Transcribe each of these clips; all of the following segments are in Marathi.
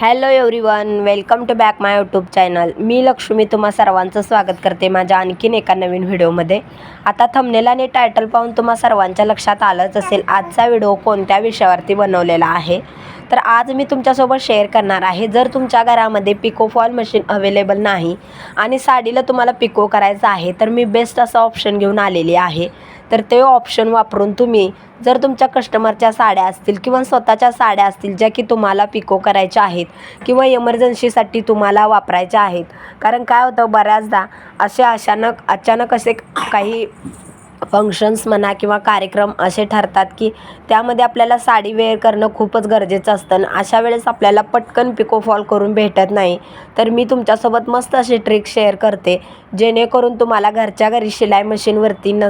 Hello everyone welcome to back my YouTube channel मी लक्ष्मी तुम्हा सर्वांचं स्वागत करते माझ्या आणखीन एका नवीन व्हिडिओमध्ये. आता थंबनेल आणि टायटल पाहून तुम्हा सर्वांच्या लक्षात आलंच असेल आजचा व्हिडिओ कोणत्या विषयावरती बनवलेला आहे? तर आज मी तुमच्यासोबत शेअर करणार आहे. जर तुमच्या घरामध्ये पिको फॉल मशीन अवेलेबल नाही आणि साडीला तुम्हाला पिको करायचं आहे तर मी बेस्ट असं ऑप्शन घेऊन आलेली आहे. तर ते ऑप्शन वापरून तुम्ही जर तुमच्या कस्टमरच्या साड्या असतील किंवा स्वतःच्या साड्या असतील ज्या की तुम्हाला पिको करायच्या आहेत किंवा इमर्जन्सीसाठी तुम्हाला वापरायच्या आहेत. कारण काय होतं बऱ्याचदा असे अचानक अचानक असे काही फंक्शन्स म्हणा किंवा कार्यक्रम असे ठरतात की त्यामध्ये आपल्याला साडी वेअर करणं खूपच गरजेचं असतं आणि अशा वेळेस आपल्याला पटकन पिको फॉल करून भेटत नाही. तर मी तुमच्यासोबत मस्त अशी ट्रिक शेअर करते. जेणेकरून तुम्हाला घरच्या घरी शिलाई मशीनवरती न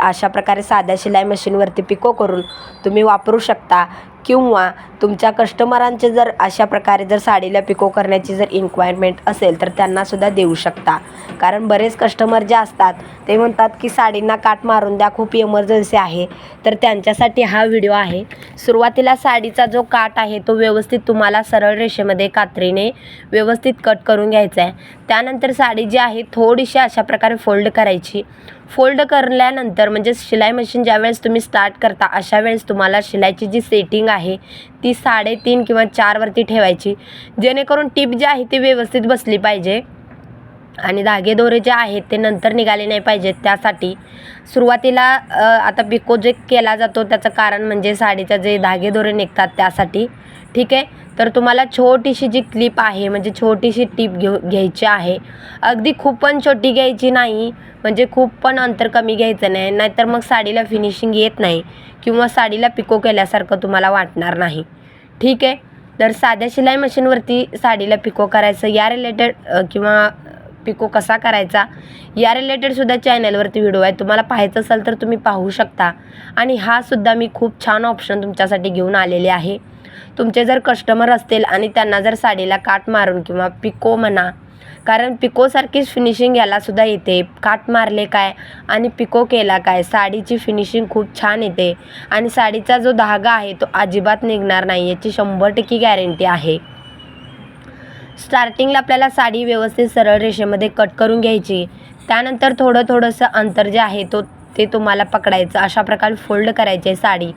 अशा प्रकारे साध्या शिलाई मशीनवरती पिको करून तुम्ही वापरू शकता. किंवा तुमच्या कस्टमरांचे जर अशा प्रकारे जर साडीला पिको करण्याची जर इन्क्वायरमेंट असेल तर त्यांनासुद्धा देऊ शकता. कारण बरेच कस्टमर जे असतात ते म्हणतात की साडींना काट मारून द्या खूप इमर्जन्सी आहे. तर त्यांच्यासाठी हा व्हिडिओ आहे. सुरुवातीला साडीचा जो काट आहे तो व्यवस्थित तुम्हाला सरळ रेषेमध्ये कात्रीने व्यवस्थित कट करून घ्यायचा आहे. त्यानंतर साडी जी आहे थोडीशी अशा प्रकारे फोल्ड करायची. फोल्ड करल्यानंतर म्हणजे शिलाई मशीन ज्यावेळेस तुम्ही स्टार्ट करता अशा वेळेस तुम्हाला शिलाईची जी सेटिंग आहे ती साडेतीन किंवा चारवरती ठेवायची. जेणेकरून टीप जी आहे ती व्यवस्थित बसली पाहिजे. आणि धागेदोरे जे आहेत ते नंतर निघाले नाही पाहिजेत. त्यासाठी सुरुवातीला आता पिको जे केला जातो त्याचं कारण म्हणजे साडीच्या जे धागेदोरे निघतात त्यासाठी. ठीक आहे? तर तुम्हाला छोटीशी जी क्लिप आहे म्हणजे छोटीशी टीप घेऊ घ्यायची आहे. अगदी खूप पण छोटी घ्यायची नाही म्हणजे खूप पण अंतर कमी घ्यायचं नाही नाहीतर मग साडीला फिनिशिंग येत नाही किंवा साडीला पिको केल्यासारखं तुम्हाला वाटणार नाही. ठीक आहे? तर साध्या शिलाई मशीनवरती साडीला पिको करायचं या रिलेटेड किंवा पिको कसा करायचा या रिलेटेडसुद्धा चॅनलवरती व्हिडिओ आहे तुम्हाला पाहायचं असेल तर तुम्ही पाहू शकता. आणि हा सुद्धा मी खूप छान ऑप्शन तुमच्यासाठी घेऊन आलेले आहे. तुमचे जर कस्टमर असतील आणि त्यांना जर साडीला काट मारून किंवा पिको म्हणा कारण पिकोसारखीच फिनिशिंग यालासुद्धा येते. काट मारले काय आणि पिको केला काय साडीची फिनिशिंग खूप छान येते. आणि साडीचा जो धागा आहे तो अजिबात निघणार नाही याची शंभर टक्के गॅरंटी आहे. स्टार्टिंगला आपल्याला साडी व्यवस्थित सरळ रेषेमध्ये कट करून घ्यायची. त्यानंतर थोडं थोडंसं अंतर जे आहे तो ते तुम्हाला पकडायचं. अशा प्रकारे फोल्ड करायची आहे साडी.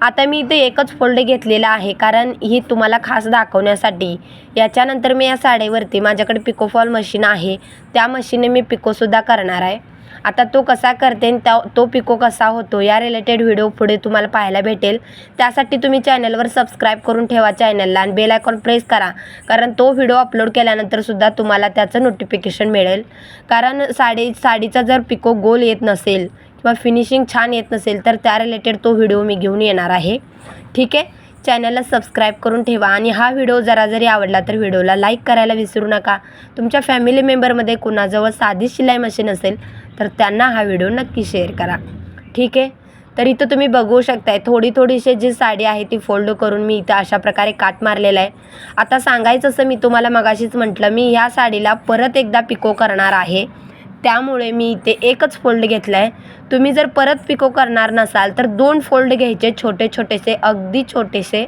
आता मी इथे एकच फोल्ड घेतलेला आहे कारण ही तुम्हाला खास दाखवण्यासाठी. याच्यानंतर मी या साडीवरती माझ्याकडे पिकोफॉल मशीन आहे. त्या मशीनने मी पिकोसुद्धा करणार आहे. आता तो कसा करते आणि त्या तो पिको कसा होतो या रिलेटेड व्हिडिओ पुढे तुम्हाला पाहायला भेटेल. त्यासाठी तुम्ही चॅनलवर सबस्क्राईब करून ठेवा चॅनलला आणि बेल आयकॉन प्रेस करा. कारण तो व्हिडिओ अपलोड केल्यानंतरसुद्धा तुम्हाला त्याचं नोटिफिकेशन मिळेल. कारण साडी साडीचा जर पिको गोल येत नसेल किंवा फिनिशिंग छान येत नसेल तर त्या रिलेटेड तो व्हिडिओ मी घेऊन येणार आहे. ठीक आहे? चॅनलला सबस्क्राईब करून ठेवा आणि हा व्हिडिओ जरा जरी आवडला तर व्हिडिओला लाईक करायला विसरू नका. तुमच्या फॅमिली मेंबरमध्ये कुणाजवळ साधी शिलाई मशीन असेल तर त्यांना हा व्हिडिओ नक्की शेअर करा. ठीक आहे? तर इथं तुम्ही बघू शकताय थोडी थोडीशी जी साडी आहे ती फोल्ड करून मी इथं अशा प्रकारे काट मारलेला आहे. आता सांगायचं असं मी तुम्हाला मगाशीच म्हटलं मी ह्या साडीला परत एकदा पिको करणार आहे. त्यामुळे मी इथे एकच फोल्ड घेतला आहे तुम्ही जर परत पिको करणार नसाल तर दोन फोल्ड घ्यायचे छोटे छोटेसे अगदी छोटेसे.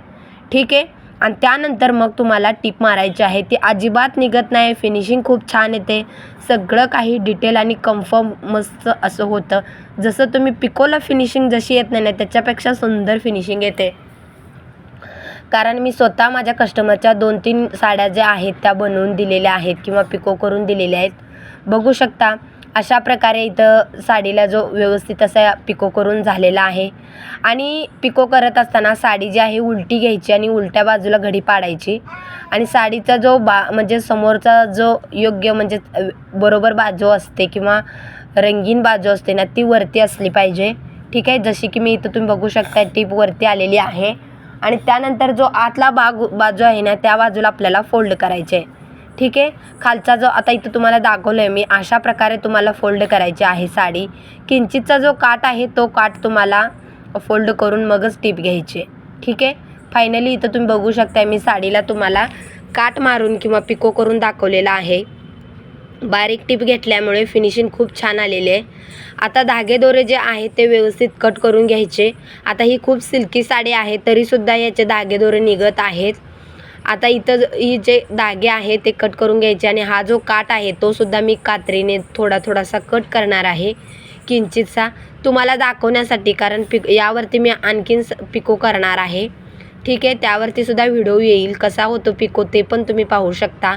ठीक आहे? आणि त्यानंतर मग तुम्हाला टिप मारायची आहे. ती अजिबात निघत नाही. फिनिशिंग खूप छान येते. सगळं काही डिटेल आणि कम्फर्म मस्त असं होतं. जसं तुम्ही पिकोला फिनिशिंग जशी येत नाही ना त्याच्यापेक्षा सुंदर फिनिशिंग येते. कारण मी स्वतः माझ्या कस्टमरच्या दोन तीन साड्या ज्या आहेत त्या बनवून दिलेल्या आहेत किंवा पिको करून दिलेल्या आहेत. बघू शकता. अशा प्रकारे इथं साडीला जो व्यवस्थित असा पिको करून झालेला आहे. आणि पिको करत असताना साडी जी आहे उलटी घ्यायची आणि उलट्या बाजूला घडी पाडायची. आणि साडीचा जो बा म्हणजे समोरचा जो योग्य म्हणजे बरोबर बाजू असते किंवा रंगीन बाजू असते ना ती वरती असली पाहिजे. ठीक आहे? जशी की मी इथं तुम्ही बघू शकता टीप वरती आलेली आहे. आणि त्यानंतर जो आतला बाग बाजू आहे ना त्या बाजूला आपल्याला फोल्ड करायचे आहे. ठीक आहे? खालचा जो आता इथं तुम्हाला दाखवलं आहे मी अशा प्रकारे तुम्हाला फोल्ड करायची आहे साडी. किंचितचा जो काट आहे तो काट तुम्हाला फोल्ड करून मगच टीप घ्यायची ठीक आहे? फायनली इथं तुम्ही बघू शकता मी साडीला तुम्हाला काट मारून किंवा पिको करून दाखवलेला आहे. बारीक टीप घेतल्यामुळे फिनिशिंग खूप छान आलेले आहे. आता धागेदोरे जे आहेत ते व्यवस्थित कट करून घ्यायचे. आता ही खूप सिल्की साडी आहे तरीसुद्धा याचे धागेदोरे निघत आहेत. आता इथं ज- ही जे धागे आहे ते कट करून घ्यायचे आणि हा जो काट आहे तो सुद्धा मी कात्रीने थोडा थोडासा कट करणार आहे किंचितसा तुम्हाला दाखवण्यासाठी कारण पिक यावरती मी आणखीन स- पिको करणार आहे. ठीक आहे त्यावरती सुद्धा व्हिडिओ येईल कसा होतो पिको ते पण तुम्ही पाहू शकता.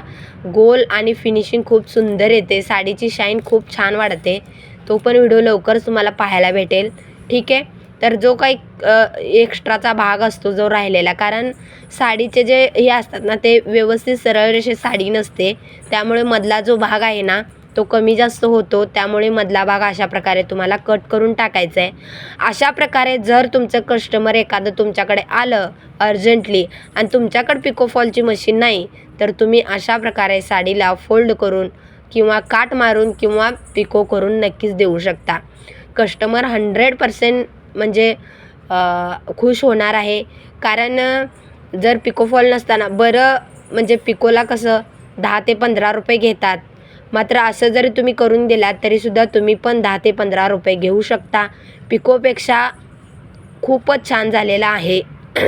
गोल आणि फिनिशिंग खूप सुंदर येते साडीची शाईन खूप छान वाढते. तो पण व्हिडिओ लवकरच तुम्हाला पाहायला भेटेल. ठीक आहे तर जो काही एक्स्ट्राचा भाग असतो जो राहिलेला कारण साडीचे जे हे असतात ना ते व्यवस्थित सरळ रेषे साडी नसते. त्यामुळे मधला जो भाग आहे ना तो कमी जास्त होतो. त्यामुळे मधला भाग अशा प्रकारे तुम्हाला कट करून टाकायचा आहे. अशा प्रकारे जर तुमचं कस्टमर एखादं तुमच्याकडे आलं अर्जंटली आणि तुमच्याकडे पिकोफॉलची मशीन नाही तर तुम्ही अशा प्रकारे साडीला फोल्ड करून किंवा काट मारून किंवा पिको करून नक्कीच देऊ शकता. कस्टमर हंड्रेड पर्सेंट म्हणजे खुश होणार आहे. कारण जर पिकोफॉल नसताना बरं म्हणजे पिकोला कसं दहा ते पंधरा रुपये घेतात. मात्र असं जरी तुम्ही करून दिलात तरीसुद्धा तुम्ही पण दहा ते पंधरा रुपये घेऊ शकता. पिकोपेक्षा खूपच छान झालेला आहे.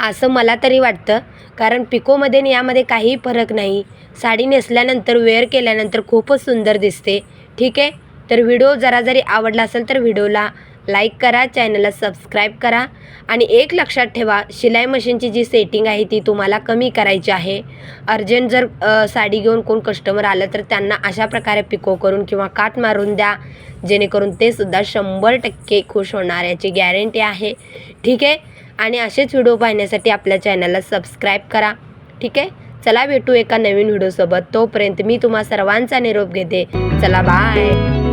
असं मला तरी वाटतं. कारण पिकोमध्ये आणि यामध्ये काही फरक नाही. साडी नेसल्यानंतर वेअर केल्यानंतर खूपच सुंदर दिसते. ठीक आहे? तर व्हिडिओ जरा जरी आवडला असेल तर व्हिडिओला लाईक करा चॅनलला सबस्क्राईब करा आणि एक लक्षात ठेवा शिलाई मशीनची जी सेटिंग आहे ती तुम्हाला कमी करायची आहे. अर्जंट जर साडी घेऊन कोण कस्टमर आलं तर त्यांना अशा प्रकारे पिको करून किंवा काट मारून द्या. जेणेकरून ते सुद्धा शंभर टक्के खुश होणार याची गॅरंटी आहे. ठीक आहे? आणि असेच व्हिडिओ पाहण्यासाठी आपल्या चॅनलला सबस्क्राईब करा. ठीक आहे? चला भेटू एका नवीन व्हिडिओसोबत तोपर्यंत मी तुम्हा सर्वांचा निरोप घेते. चला बाय